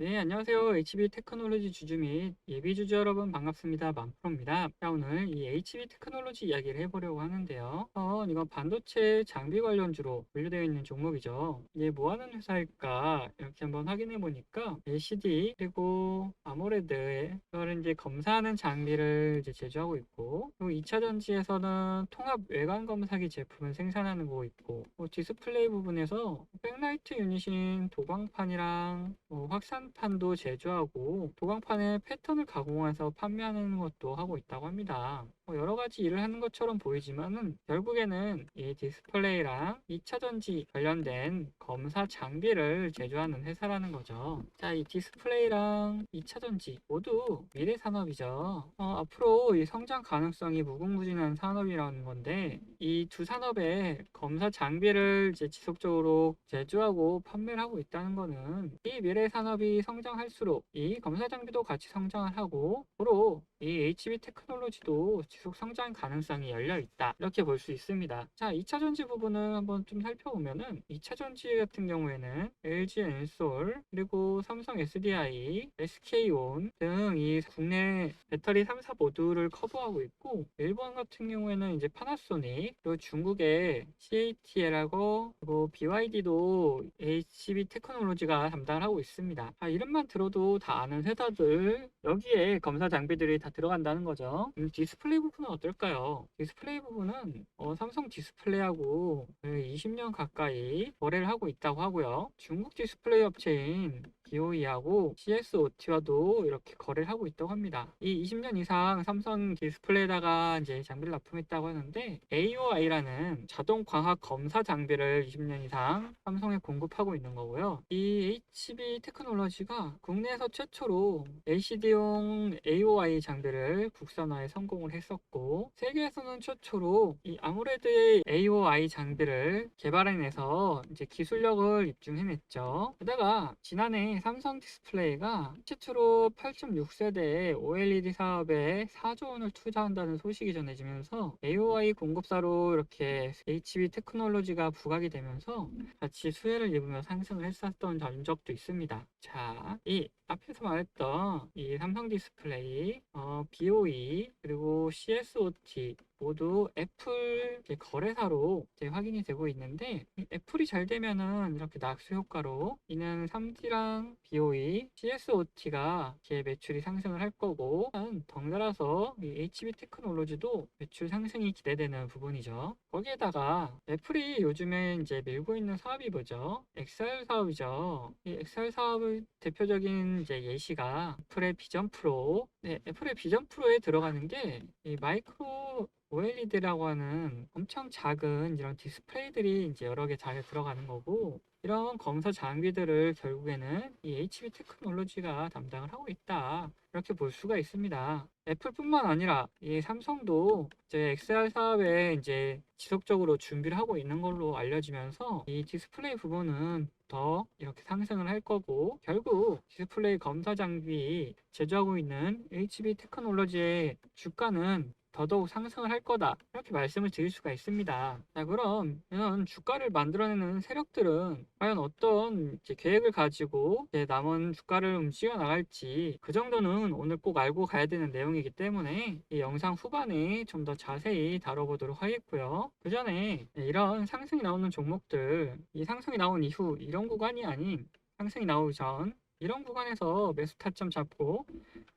네, 안녕하세요. HB 테크놀로지 주주 및 예비 주주 여러분 반갑습니다. 만프로입니다. 자, 오늘 이 HB 테크놀로지 이야기를 해보려고 하는데요. 어, 이건 반도체 장비 관련주로 분류되어 있는 종목이죠. 이게 뭐 하는 회사일까? 이렇게 한번 확인해 보니까 LCD 그리고 아모레드에 이거를 이제 검사하는 장비를 이제 제조하고 있고 그리고 2차 전지에서는 통합 외관 검사기 제품을 생산하는 거 있고 뭐 디스플레이 부분에서 백라이트 유닛인 도광판이랑 뭐 확산 판도 제조하고 도광판의 패턴을 가공해서 판매하는 것도 하고 있다고 합니다. 뭐 여러 가지 일을 하는 것처럼 보이지만은 결국에는 이 디스플레이랑 2차 전지 관련된 검사 장비를 제조하는 회사라는 거죠. 자, 이 디스플레이랑 2차 전지 모두 미래 산업이죠. 어, 앞으로 이 성장 가능성이 무궁무진한 산업이라는 건데 이 두 산업의 검사 장비를 이제 지속적으로 제조하고 판매를 하고 있다는 거는 이 미래 산업이 성장할수록 이 검사 장비도 같이 성장을 하고 앞으로 이 HB 테크놀로지도 지속 성장 가능성이 열려 있다. 이렇게 볼 수 있습니다. 자, 2차 전지 부분을 한번 좀 살펴보면은 2차 전지 같은 경우에는 LG 엔솔 그리고 삼성 SDI, SK온 등 이 국내 배터리 3사 모두를 커버하고 있고 일본 같은 경우에는 이제 파나소닉 그리고 중국의 CATL하고 그리고 BYD도 HB 테크놀로지가 담당을 하고 있습니다. 아, 이름만 들어도 다 아는 회사들 여기에 검사 장비들이 다 들어간다는 거죠. 음, 디스플레이 부분은 어떨까요? 디스플레이 부분은 어, 삼성 디스플레이하고 20년 가까이 거래를 하고 있다고 하고요. 중국 디스플레이 업체인 BOE하고 CSOT와도 이렇게 거래를 하고 있다고 합니다. 이 20년 이상 삼성 디스플레이에다가 이제 장비를 납품했다고 하는데 AOI라는 자동 광학 검사 장비를 20년 이상 삼성에 공급하고 있는 거고요. 이 HB 테크놀로지가 국내에서 최초로 LCD용 AOI 장비를 국산화에 성공을 했었고 세계에서는 최초로 이 아모레드의 AOI 장비를 개발해내서 이제 기술력을 입증해냈죠. 게다가 지난해 삼성 디스플레이가 최초로 8.6세대 OLED 사업에 4조 원을 투자한다는 소식이 전해지면서 AOI 공급사로 이렇게 HB 테크놀로지가 부각이 되면서 같이 수혜를 입으며 상승을 했었던 적도 있습니다. 자, 이 앞에서 말했던 이 삼성 디스플레이, 어, BOE, 그리고 CSOT 모두 애플 거래사로 확인이 되고 있는데 이 애플이 잘 되면은 이렇게 낙수 효과로 이는 3D랑 BOE, CSOT가 이렇게 매출이 상승을 할 거고 덩달아서 이 HB 테크놀로지도 매출 상승이 기대되는 부분이죠. 거기에다가 애플이 요즘에 이제 밀고 있는 사업이 뭐죠? XR 사업이죠. 이 XR 사업의 대표적인 이제 예시가 애플의 비전 프로. 네, 애플의 비전 프로에 들어가는 게이 마이크로 OLED라고 하는 엄청 작은 이런 디스플레이들이 이제 여러 개 잘 들어가는 거고 이런 검사 장비들을 결국에는 이 HB 테크놀로지가 담당을 하고 있다. 이렇게 볼 수가 있습니다. 애플뿐만 아니라 이 삼성도 이제 XR 사업에 이제 지속적으로 준비를 하고 있는 걸로 알려지면서 이 디스플레이 부분은 더 이렇게 상승을 할 거고 결국 디스플레이 검사 장비 제조하고 있는 HB 테크놀로지의 주가는 더더욱 상승을 할 거다. 이렇게 말씀을 드릴 수가 있습니다. 자, 그럼 이런 주가를 만들어내는 세력들은 과연 어떤 계획을 가지고 이제 남은 주가를 움직여 나갈지 그 정도는 오늘 꼭 알고 가야 되는 내용이기 때문에 이 영상 후반에 좀 더 자세히 다뤄보도록 하겠고요. 그 전에 이런 상승이 나오는 종목들, 이 상승이 나온 이후 이런 구간이 아닌 상승이 나오기 전 이런 구간에서 매수 타점 잡고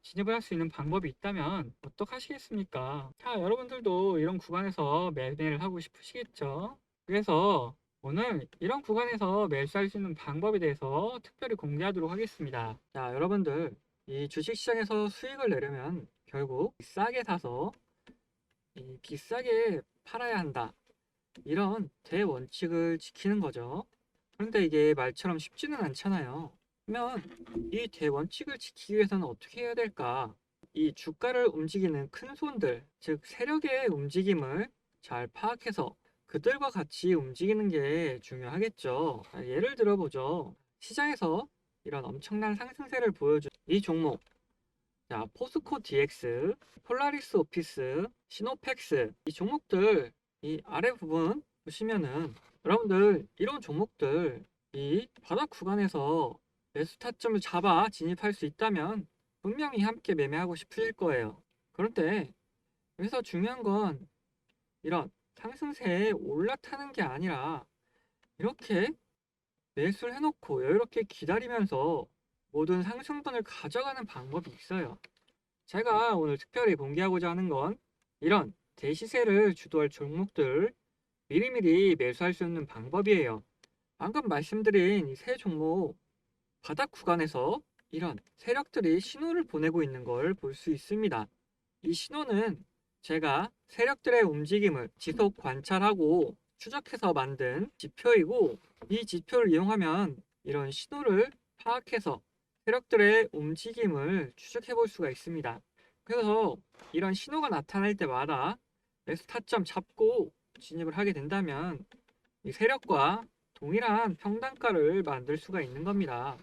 진입을 할 수 있는 방법이 있다면 어떡하시겠습니까? 자, 여러분들도 이런 구간에서 매매를 하고 싶으시겠죠? 그래서 오늘 이런 구간에서 매수할 수 있는 방법에 대해서 특별히 공개하도록 하겠습니다. 자, 여러분들 이 주식시장에서 수익을 내려면 결국 싸게 사서 이 비싸게 팔아야 한다. 이런 대원칙을 지키는 거죠. 그런데 이게 말처럼 쉽지는 않잖아요. 그러면 이 대원칙을 지키기 위해서는 어떻게 해야 될까? 이 주가를 움직이는 큰 손들, 즉 세력의 움직임을 잘 파악해서 그들과 같이 움직이는 게 중요하겠죠. 아, 예를 들어보죠. 시장에서 이런 엄청난 상승세를 보여준 이 종목. 자, 포스코 DX, 폴라리스 오피스, 시노펙스. 이 종목들, 이 아래 부분 보시면은 여러분들 이런 종목들 이 바닥 구간에서 매수 타점을 잡아 진입할 수 있다면 분명히 함께 매매하고 싶으실 거예요. 그런데 여기서 중요한 건 이런 상승세에 올라타는 게 아니라 이렇게 매수를 해놓고 여유롭게 기다리면서 모든 상승분을 가져가는 방법이 있어요. 제가 오늘 특별히 공개하고자 하는 건 이런 대시세를 주도할 종목들 미리미리 매수할 수 있는 방법이에요. 방금 말씀드린 이세 종목 바닥 구간에서 이런 세력들이 신호를 보내고 있는 걸 볼 수 있습니다. 이 신호는 제가 세력들의 움직임을 지속 관찰하고 추적해서 만든 지표이고 이 지표를 이용하면 이런 신호를 파악해서 세력들의 움직임을 추적해 볼 수가 있습니다. 그래서 이런 신호가 나타날 때마다 매수 타점 잡고 진입을 하게 된다면 이 세력과 동일한 평단가를 만들 수가 있는 겁니다.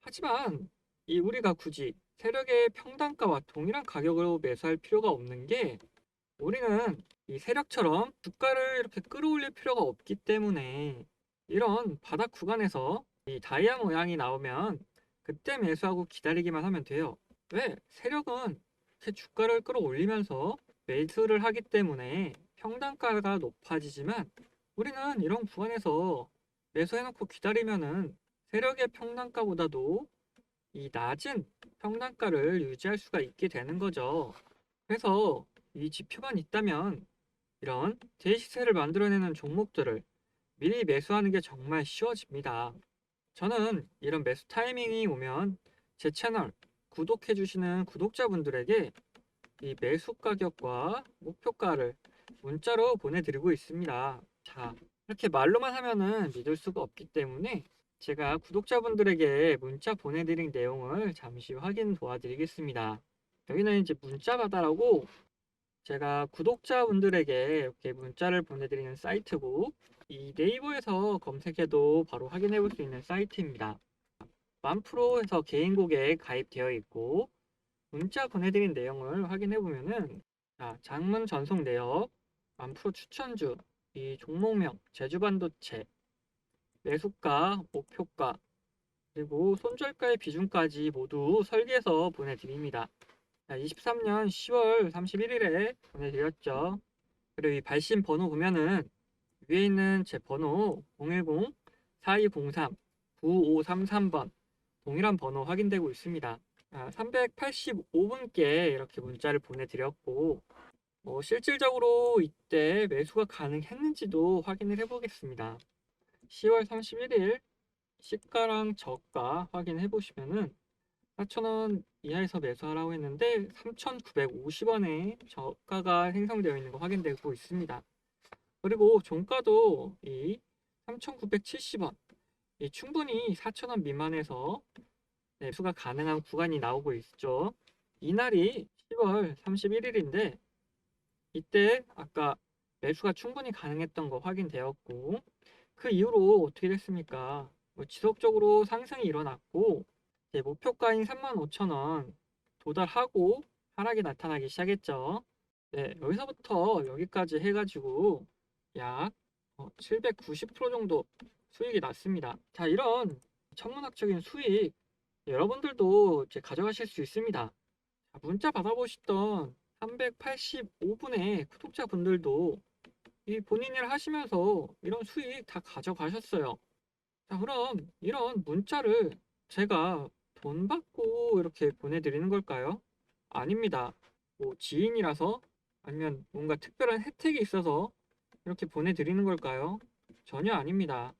하지만 이 우리가 굳이 세력의 평단가와 동일한 가격으로 매수할 필요가 없는 게 우리는 이 세력처럼 주가를 이렇게 끌어올릴 필요가 없기 때문에 이런 바닥 구간에서 이 다이아 모양이 나오면 그때 매수하고 기다리기만 하면 돼요. 왜? 세력은 이렇게 주가를 끌어올리면서 매수를 하기 때문에 평단가가 높아지지만 우리는 이런 구간에서 매수해놓고 기다리면은 세력의 평단가보다도 이 낮은 평단가를 유지할 수가 있게 되는 거죠. 그래서 이 지표만 있다면 이런 대시세를 만들어내는 종목들을 미리 매수하는 게 정말 쉬워집니다. 저는 이런 매수 타이밍이 오면 제 채널 구독해 주시는 구독자분들에게 이 매수 가격과 목표가를 문자로 보내드리고 있습니다. 자, 이렇게 말로만 하면은 믿을 수가 없기 때문에 제가 구독자분들에게 문자 보내드린 내용을 잠시 확인 도와드리겠습니다. 여기는 이제 문자 바다라고 제가 구독자분들에게 이렇게 문자를 보내드리는 사이트고 이 네이버에서 검색해도 바로 확인해 볼 수 있는 사이트입니다. 만프로에서 개인 고객 가입되어 있고 문자 보내드린 내용을 확인해 보면은 자, 장문 전송 내역, 만프로 추천주, 이 종목명, 제주반도체, 매수가, 목표가, 그리고 손절가의 비중까지 모두 설계해서 보내드립니다. 23년 10월 31일에 보내드렸죠. 그리고 이 발신 번호 보면은 위에 있는 제 번호 010-4203-9533번 동일한 번호 확인되고 있습니다. 385분께 이렇게 문자를 보내드렸고 뭐 실질적으로 이때 매수가 가능했는지도 확인을 해보겠습니다. 10월 31일 시가랑 저가 확인해 보시면은 4,000원 이하에서 매수하라고 했는데 3,950원에 저가가 생성되어 있는 거 확인되고 있습니다. 그리고 종가도 이 3,970원 이 충분히 4,000원 미만에서 매수가 가능한 구간이 나오고 있죠. 이날이 10월 31일인데 이때 아까 매수가 충분히 가능했던 거 확인되었고 그 이후로 어떻게 됐습니까? 뭐 지속적으로 상승이 일어났고 이제 목표가인 35,000원 도달하고 하락이 나타나기 시작했죠. 네, 여기서부터 여기까지 해가지고 약 790% 정도 수익이 났습니다. 자, 이런 천문학적인 수익 여러분들도 이제 가져가실 수 있습니다. 자, 문자 받아보시던 385분의 구독자분들도 이 본인 일 하시면서 이런 수익 다 가져가셨어요. 자, 그럼 이런 문자를 제가 돈 받고 이렇게 보내드리는 걸까요? 아닙니다. 뭐 지인이라서 아니면 뭔가 특별한 혜택이 있어서 이렇게 보내드리는 걸까요? 전혀 아닙니다.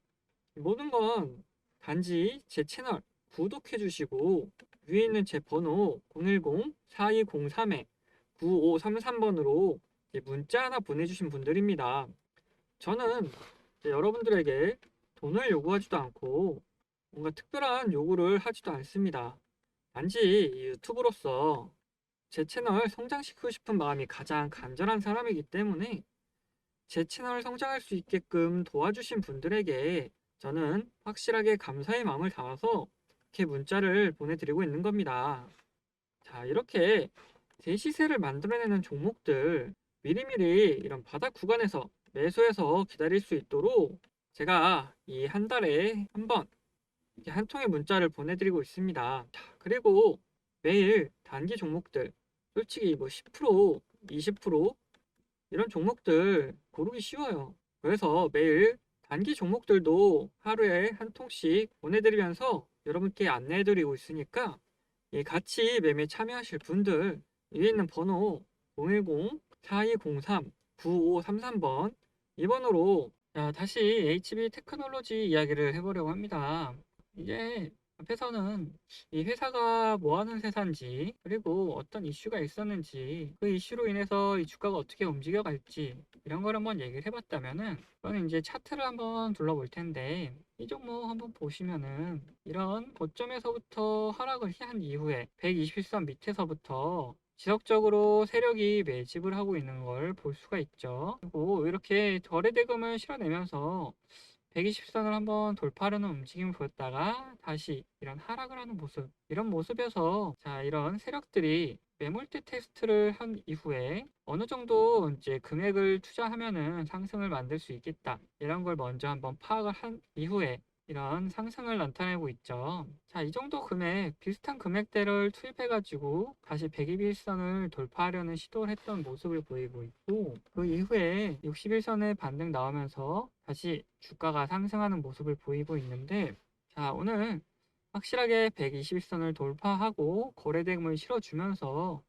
모든 건 단지 제 채널 구독해 주시고 위에 있는 제 번호 010-4203-9533번으로 문자 하나 보내주신 분들입니다. 저는 여러분들에게 돈을 요구하지도 않고 뭔가 특별한 요구를 하지도 않습니다. 단지 유튜브로서 제 채널 성장시키고 싶은 마음이 가장 간절한 사람이기 때문에 제 채널 성장할 수 있게끔 도와주신 분들에게 저는 확실하게 감사의 마음을 담아서 이렇게 문자를 보내드리고 있는 겁니다. 자, 이렇게 대시세를 만들어내는 종목들 미리미리 이런 바닥 구간에서 매수해서 기다릴 수 있도록 제가 이 한 달에 한 번 한 통의 문자를 보내드리고 있습니다. 자, 그리고 매일 단기 종목들 솔직히 뭐 10%, 20% 이런 종목들 고르기 쉬워요. 그래서 매일 단기 종목들도 하루에 한 통씩 보내드리면서 여러분께 안내해드리고 있으니까 예, 같이 매매 참여하실 분들 위에 있는 번호 010-4203-9533번 이 번호로 자, 다시 HB 테크놀로지 이야기를 해보려고 합니다. 이제 앞에서는 이 회사가 뭐 하는 회사인지, 그리고 어떤 이슈가 있었는지, 그 이슈로 인해서 이 주가가 어떻게 움직여 갈지, 이런 걸 한번 얘기를 해봤다면은, 저는 이제 차트를 한번 둘러볼 텐데, 이 종목 한번 보시면은, 이런 고점에서부터 하락을 한 이후에 121선 밑에서부터 지속적으로 세력이 매집을 하고 있는 걸 볼 수가 있죠. 그리고 이렇게 거래 대금을 실어내면서 120선을 한번 돌파하려는 움직임을 보였다가 다시 이런 하락을 하는 모습 이런 모습에서 자 이런 세력들이 매물대 테스트를 한 이후에 어느 정도 이제 금액을 투자하면은 상승을 만들 수 있겠다 이런 걸 먼저 한번 파악을 한 이후에 이런 상승을 나타내고 있죠. 자, 이 정도 금액, 비슷한 금액대를 투입해가지고 다시 121선을 돌파하려는 시도를 했던 모습을 보이고 있고, 그 이후에 61선의 반등 나오면서 다시 주가가 상승하는 모습을 보이고 있는데, 자, 오늘 확실하게 121선을 돌파하고 거래대금을 실어주면서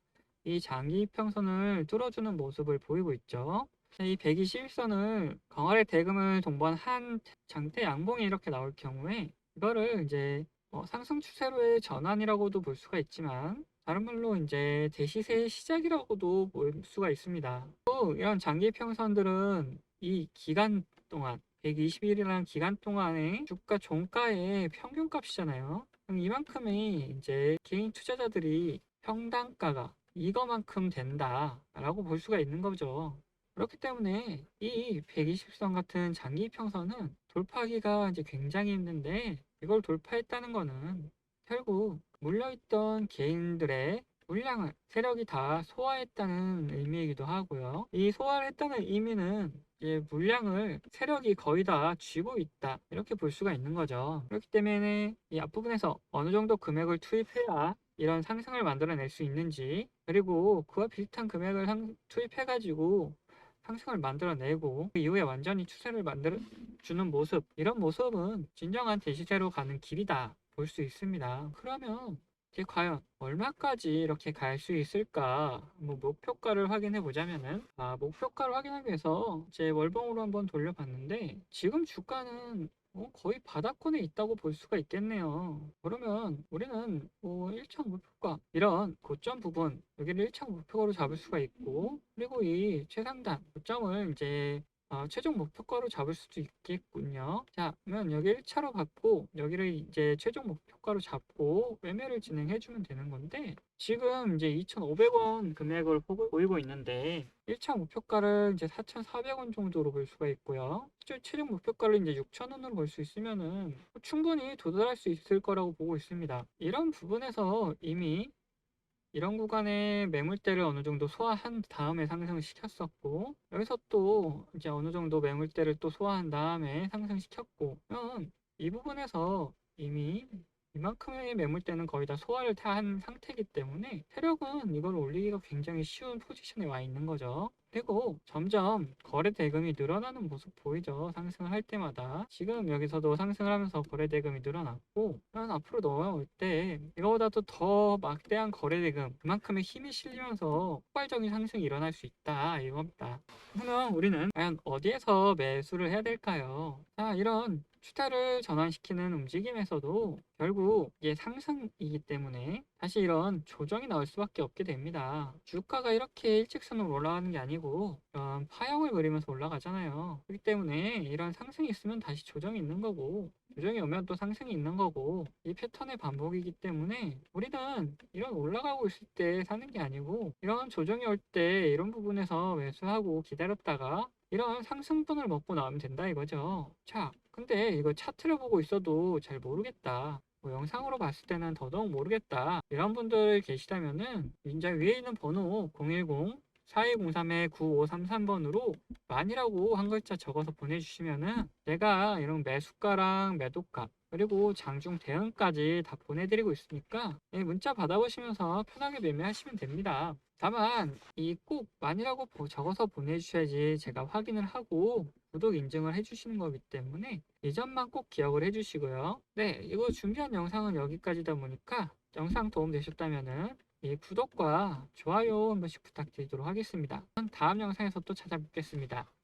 이 장기 평선을 뚫어주는 모습을 보이고 있죠. 이 121선을 강화의 대금을 동반 한 장대 양봉이 이렇게 나올 경우에 이거를 이제 어, 상승 추세로의 전환이라고도 볼 수가 있지만 다른 말로 이제 대시세의 시작이라고도 볼 수가 있습니다. 또 이런 장기 평선들은 이 기간 동안 120일이라는 기간 동안의 주가 종가의 평균값이잖아요. 그럼 이만큼이 이제 개인 투자자들이 평단가가 이거만큼 된다라고 볼 수가 있는 거죠. 그렇기 때문에 이 120선 같은 장기 평선은 돌파하기가 이제 굉장히 힘든데 이걸 돌파했다는 거는 결국 물려있던 개인들의 물량을 세력이 다 소화했다는 의미이기도 하고요. 이 소화를 했다는 의미는 이제 물량을 세력이 거의 다 쥐고 있다 이렇게 볼 수가 있는 거죠. 그렇기 때문에 이 앞부분에서 어느 정도 금액을 투입해야 이런 상승을 만들어낼 수 있는지 그리고 그와 비슷한 금액을 투입해가지고 상승을 만들어내고 그 이후에 완전히 추세를 만들어 주는 모습 이런 모습은 진정한 대시세로 가는 길이다 볼 수 있습니다. 그러면 이제 과연 얼마까지 이렇게 갈 수 있을까? 뭐 목표가를 확인해 보자면은 아 목표가를 확인하기 위해서 제 월봉으로 한번 돌려봤는데 지금 주가는 어, 거의 바닥권에 있다고 볼 수가 있겠네요. 그러면 우리는 뭐 1차 목표가 이런 고점 부분 여기를 1차 목표가로 잡을 수가 있고 그리고 이 최상단 고점을 이제 어, 최종 목표가로 잡을 수도 있겠군요. 자, 그러면 여기 1차로 받고 여기를 이제 최종 목표가로 잡고 매매를 진행해 주면 되는 건데 지금 이제 2,500원 금액을 보이고 있는데 1차 목표가를 이제 4,400원 정도로 볼 수가 있고요. 최종 목표가를 이제 6,000원으로 볼 수 있으면은 충분히 도달할 수 있을 거라고 보고 있습니다. 이런 부분에서 이미 이런 구간에 매물대를 어느 정도 소화한 다음에 상승을 시켰었고 여기서 또 이제 어느 정도 매물대를 또 소화한 다음에 상승시켰고 그러면 이 부분에서 이미 이만큼의 매물대는 거의 다 소화를 다 한 상태이기 때문에 세력은 이걸 올리기가 굉장히 쉬운 포지션에 와 있는 거죠. 그리고 점점 거래 대금이 늘어나는 모습 보이죠. 상승을 할 때마다. 지금 여기서도 상승을 하면서 거래 대금이 늘어났고 그럼 앞으로 넘어올 때 이거보다도 더 막대한 거래 대금 그만큼의 힘이 실리면서 폭발적인 상승이 일어날 수 있다 이겁니다. 그러면 우리는 과연 어디에서 매수를 해야 될까요? 자 이런 추세를 전환시키는 움직임에서도 결국 이게 상승이기 때문에 다시 이런 조정이 나올 수밖에 없게 됩니다. 주가가 이렇게 일직선으로 올라가는 게 아니고 이런 파형을 그리면서 올라가잖아요. 그렇기 때문에 이런 상승이 있으면 다시 조정이 있는 거고 조정이 오면 또 상승이 있는 거고 이 패턴의 반복이기 때문에 우리는 이런 올라가고 있을 때 사는 게 아니고 이런 조정이 올 때 이런 부분에서 매수하고 기다렸다가 이런 상승분을 먹고 나오면 된다 이거죠. 자, 근데 이거 차트를 보고 있어도 잘 모르겠다. 뭐 영상으로 봤을 때는 더더욱 모르겠다. 이런 분들 계시다면은 인자 위에 있는 번호 010 4203-9533번으로 만이라고 한 글자 적어서 보내주시면은 제가 이런 매수가랑 매도가 그리고 장중 대응까지 다 보내드리고 있으니까 예, 문자 받아보시면서 편하게 매매하시면 됩니다. 다만 이 꼭 만이라고 보- 적어서 보내주셔야지 제가 확인을 하고 구독 인증을 해주시는 거기 때문에 이 점만 꼭 기억을 해주시고요. 네, 이거 준비한 영상은 여기까지다 보니까 영상 도움 되셨다면은 이 구독과 좋아요 한 번씩 부탁드리도록 하겠습니다. 다음 영상에서 또 찾아뵙겠습니다.